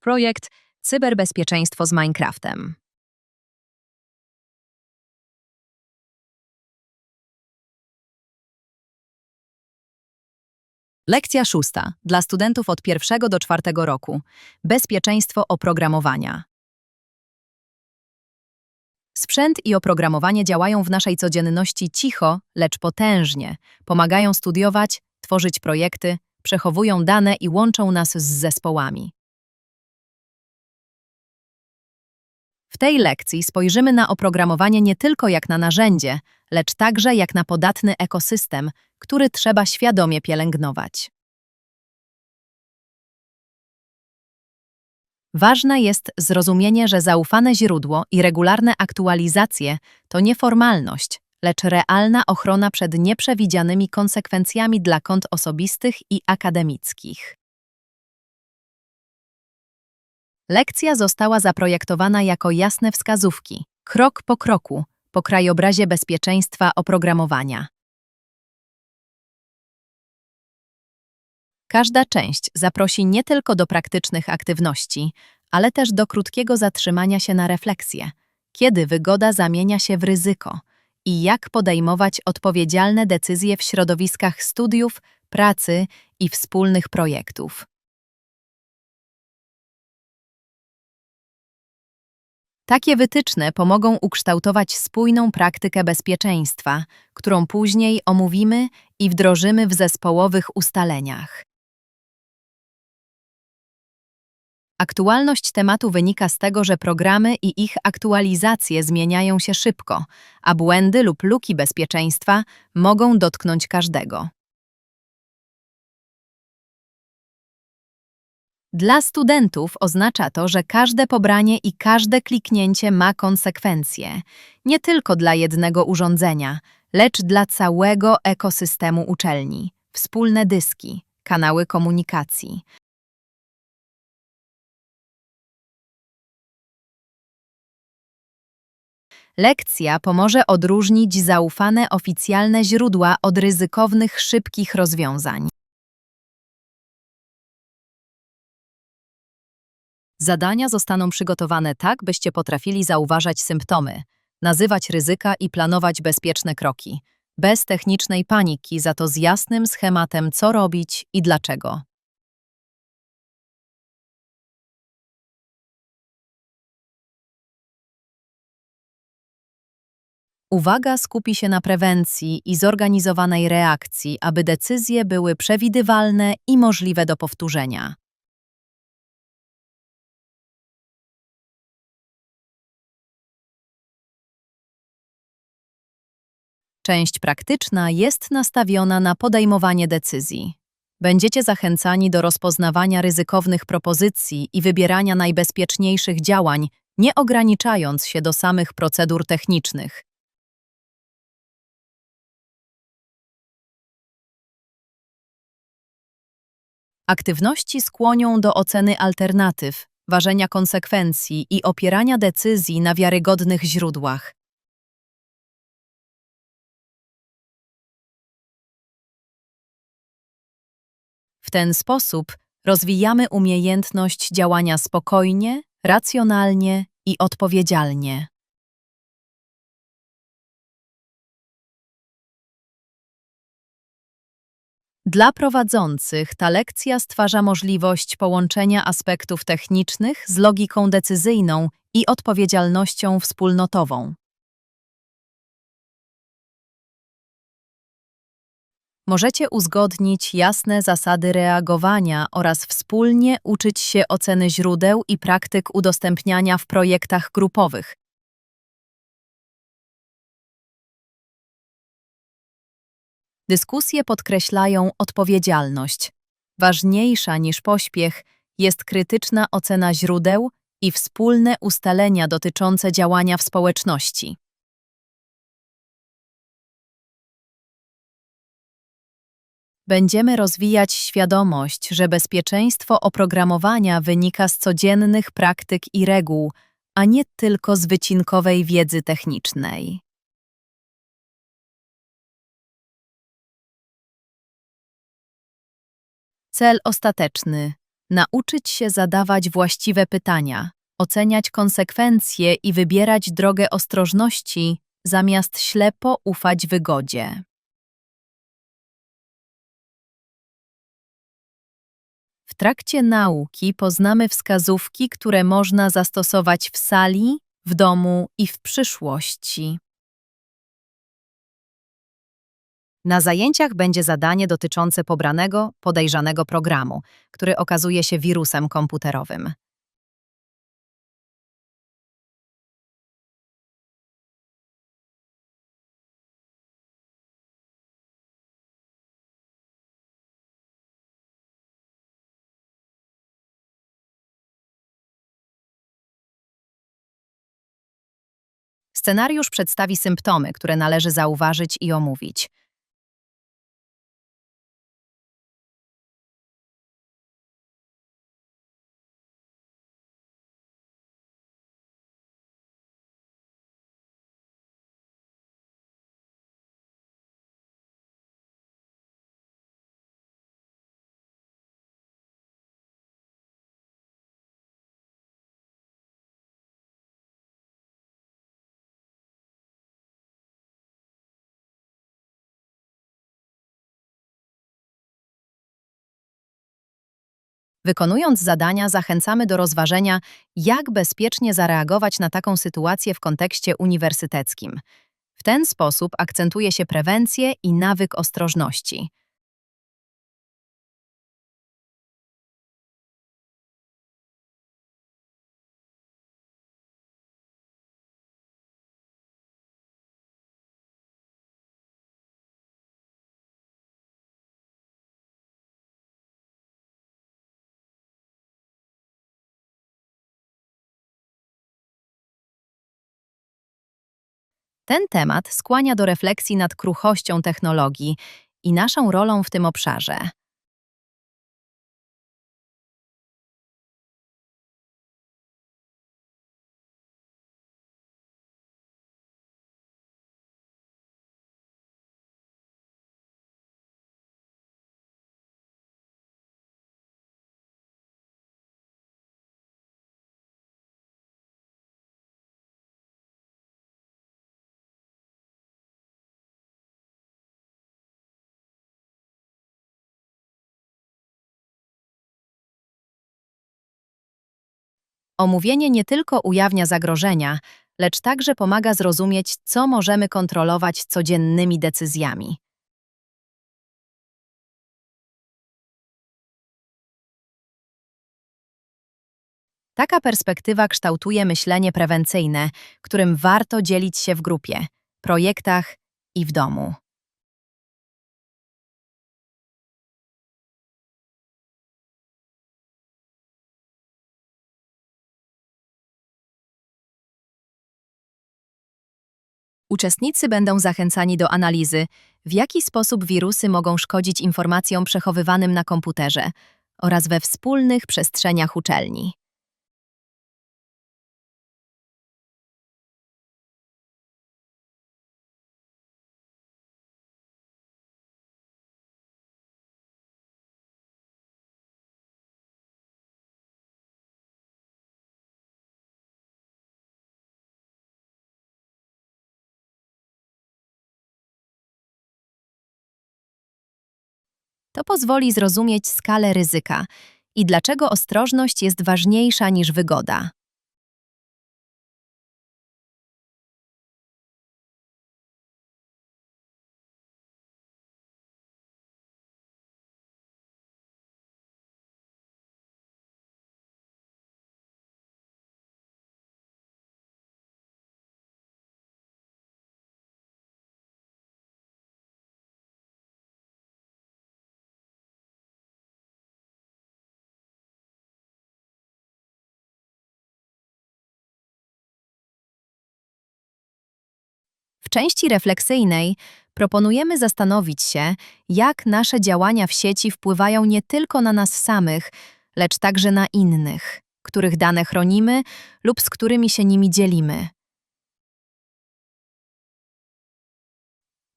Projekt Cyberbezpieczeństwo z Minecraftem. Lekcja szósta dla studentów od pierwszego do czwartego roku. Bezpieczeństwo oprogramowania. Sprzęt i oprogramowanie działają w naszej codzienności cicho, lecz potężnie. Pomagają studiować, tworzyć projekty, przechowują dane i łączą nas z zespołami. W tej lekcji spojrzymy na oprogramowanie nie tylko jak na narzędzie, lecz także jak na podatny ekosystem, który trzeba świadomie pielęgnować. Ważne jest zrozumienie, że zaufane źródło i regularne aktualizacje to nie formalność, lecz realna ochrona przed nieprzewidzianymi konsekwencjami dla kont osobistych i akademickich. Lekcja została zaprojektowana jako jasne wskazówki, krok po kroku, po krajobrazie bezpieczeństwa oprogramowania. Każda część zaprosi nie tylko do praktycznych aktywności, ale też do krótkiego zatrzymania się na refleksję, kiedy wygoda zamienia się w ryzyko i jak podejmować odpowiedzialne decyzje w środowiskach studiów, pracy i wspólnych projektów. Takie wytyczne pomogą ukształtować spójną praktykę bezpieczeństwa, którą później omówimy i wdrożymy w zespołowych ustaleniach. Aktualność tematu wynika z tego, że programy i ich aktualizacje zmieniają się szybko, a błędy lub luki bezpieczeństwa mogą dotknąć każdego. Dla studentów oznacza to, że każde pobranie i każde kliknięcie ma konsekwencje, nie tylko dla jednego urządzenia, lecz dla całego ekosystemu uczelni, wspólne dyski, kanały komunikacji. Lekcja pomoże odróżnić zaufane oficjalne źródła od ryzykownych, szybkich rozwiązań. Zadania zostaną przygotowane tak, byście potrafili zauważać symptomy, nazywać ryzyka i planować bezpieczne kroki, bez technicznej paniki, za to z jasnym schematem, co robić i dlaczego. Uwaga skupi się na prewencji i zorganizowanej reakcji, aby decyzje były przewidywalne i możliwe do powtórzenia. Część praktyczna jest nastawiona na podejmowanie decyzji. Będziecie zachęcani do rozpoznawania ryzykownych propozycji i wybierania najbezpieczniejszych działań, nie ograniczając się do samych procedur technicznych. Aktywności skłonią do oceny alternatyw, ważenia konsekwencji i opierania decyzji na wiarygodnych źródłach. W ten sposób rozwijamy umiejętność działania spokojnie, racjonalnie i odpowiedzialnie. Dla prowadzących ta lekcja stwarza możliwość połączenia aspektów technicznych z logiką decyzyjną i odpowiedzialnością wspólnotową. Możecie uzgodnić jasne zasady reagowania oraz wspólnie uczyć się oceny źródeł i praktyk udostępniania w projektach grupowych. Dyskusje podkreślają odpowiedzialność. Ważniejsza niż pośpiech jest krytyczna ocena źródeł i wspólne ustalenia dotyczące działania w społeczności. Będziemy rozwijać świadomość, że bezpieczeństwo oprogramowania wynika z codziennych praktyk i reguł, a nie tylko z wycinkowej wiedzy technicznej. Cel ostateczny Nauczyć się zadawać właściwe pytania, oceniać konsekwencje i wybierać drogę ostrożności, zamiast ślepo ufać wygodzie. Trakcie nauki poznamy wskazówki, które można zastosować w sali, w domu i w przyszłości. Na zajęciach będzie zadanie dotyczące pobranego, podejrzanego programu, który okazuje się wirusem komputerowym. Scenariusz przedstawi symptomy, które należy zauważyć i omówić. Wykonując zadania, zachęcamy do rozważenia, jak bezpiecznie zareagować na taką sytuację w kontekście uniwersyteckim. W ten sposób akcentuje się prewencję i nawyk ostrożności. Ten temat skłania do refleksji nad kruchością technologii i naszą rolą w tym obszarze. Omówienie nie tylko ujawnia zagrożenia, lecz także pomaga zrozumieć, co możemy kontrolować codziennymi decyzjami. Taka perspektywa kształtuje myślenie prewencyjne, którym warto dzielić się w grupie, projektach i w domu. Uczestnicy będą zachęcani do analizy, w jaki sposób wirusy mogą szkodzić informacjom przechowywanym na komputerze oraz we wspólnych przestrzeniach uczelni. To pozwoli zrozumieć skalę ryzyka i dlaczego ostrożność jest ważniejsza niż wygoda. W części refleksyjnej proponujemy zastanowić się, jak nasze działania w sieci wpływają nie tylko na nas samych, lecz także na innych, których dane chronimy lub z którymi się nimi dzielimy.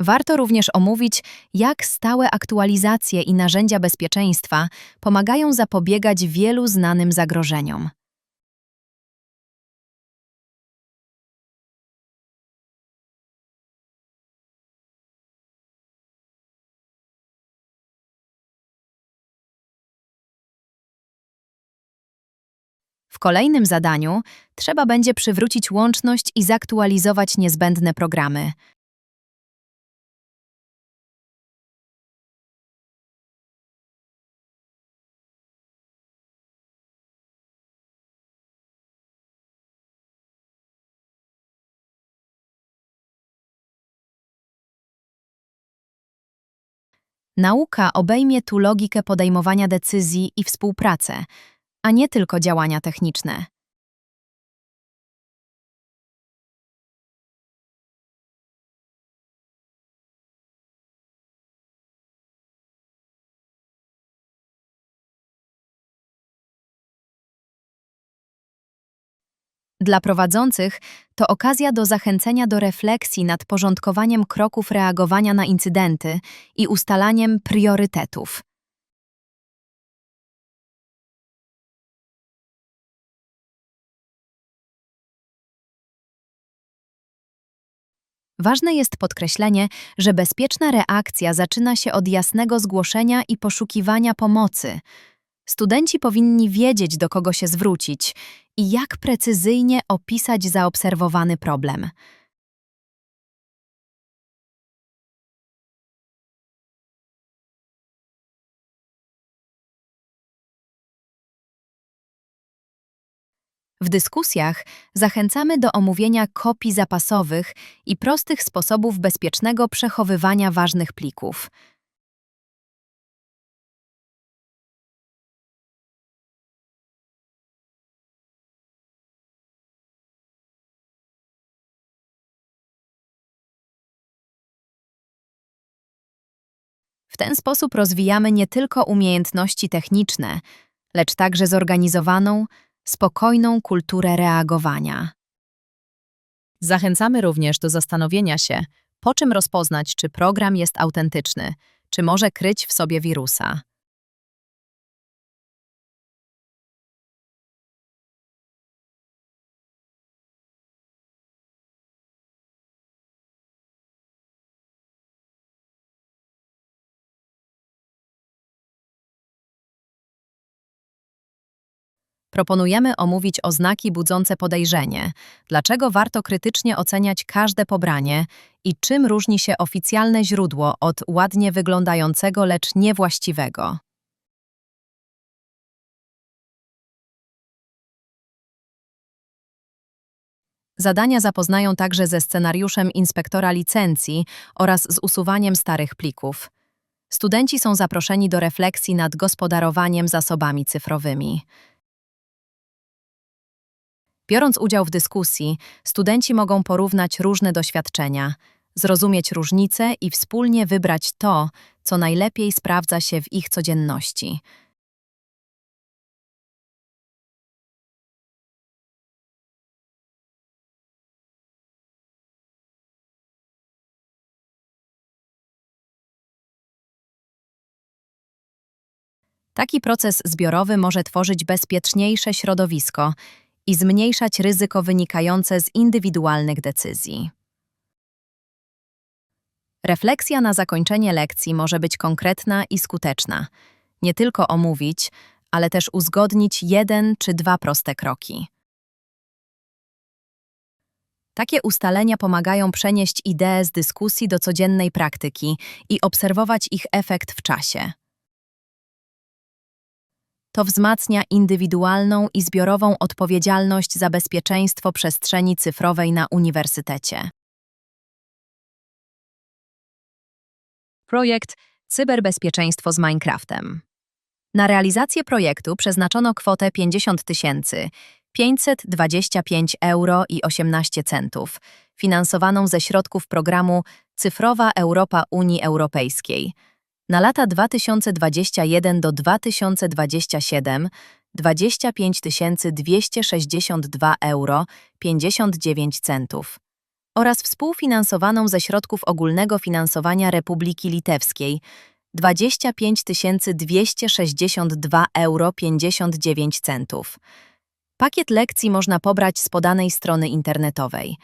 Warto również omówić, jak stałe aktualizacje i narzędzia bezpieczeństwa pomagają zapobiegać wielu znanym zagrożeniom. Kolejnym zadaniu trzeba będzie przywrócić łączność i zaktualizować niezbędne programy. Nauka obejmie tu logikę podejmowania decyzji i współpracę, a nie tylko działania techniczne. Dla prowadzących to okazja do zachęcenia do refleksji nad porządkowaniem kroków reagowania na incydenty i ustalaniem priorytetów. Ważne jest podkreślenie, że bezpieczna reakcja zaczyna się od jasnego zgłoszenia i poszukiwania pomocy. Studenci powinni wiedzieć, do kogo się zwrócić i jak precyzyjnie opisać zaobserwowany problem. W dyskusjach zachęcamy do omówienia kopii zapasowych i prostych sposobów bezpiecznego przechowywania ważnych plików. W ten sposób rozwijamy nie tylko umiejętności techniczne, lecz także zorganizowaną, spokojną kulturę reagowania. Zachęcamy również do zastanowienia się, po czym rozpoznać, czy program jest autentyczny, czy może kryć w sobie wirusa. Proponujemy omówić oznaki budzące podejrzenie, dlaczego warto krytycznie oceniać każde pobranie i czym różni się oficjalne źródło od ładnie wyglądającego, lecz niewłaściwego. Zadania zapoznają także ze scenariuszem inspektora licencji oraz z usuwaniem starych plików. Studenci są zaproszeni do refleksji nad gospodarowaniem zasobami cyfrowymi. Biorąc udział w dyskusji, studenci mogą porównać różne doświadczenia, zrozumieć różnice i wspólnie wybrać to, co najlepiej sprawdza się w ich codzienności. Taki proces zbiorowy może tworzyć bezpieczniejsze środowisko i zmniejszać ryzyko wynikające z indywidualnych decyzji. Refleksja na zakończenie lekcji może być konkretna i skuteczna. Nie tylko omówić, ale też uzgodnić jeden czy dwa proste kroki. Takie ustalenia pomagają przenieść idee z dyskusji do codziennej praktyki i obserwować ich efekt w czasie. To wzmacnia indywidualną i zbiorową odpowiedzialność za bezpieczeństwo przestrzeni cyfrowej na uniwersytecie. Projekt Cyberbezpieczeństwo z Minecraftem. Na realizację projektu przeznaczono kwotę 50 tysięcy 525 euro i 18 centów, finansowaną ze środków programu Cyfrowa Europa Unii Europejskiej – na lata 2021 do 2027 25 262 euro 59 centów. oraz współfinansowaną ze środków ogólnego finansowania Republiki Litewskiej 25 262,59 euro. Pakiet lekcji można pobrać z podanej strony internetowej.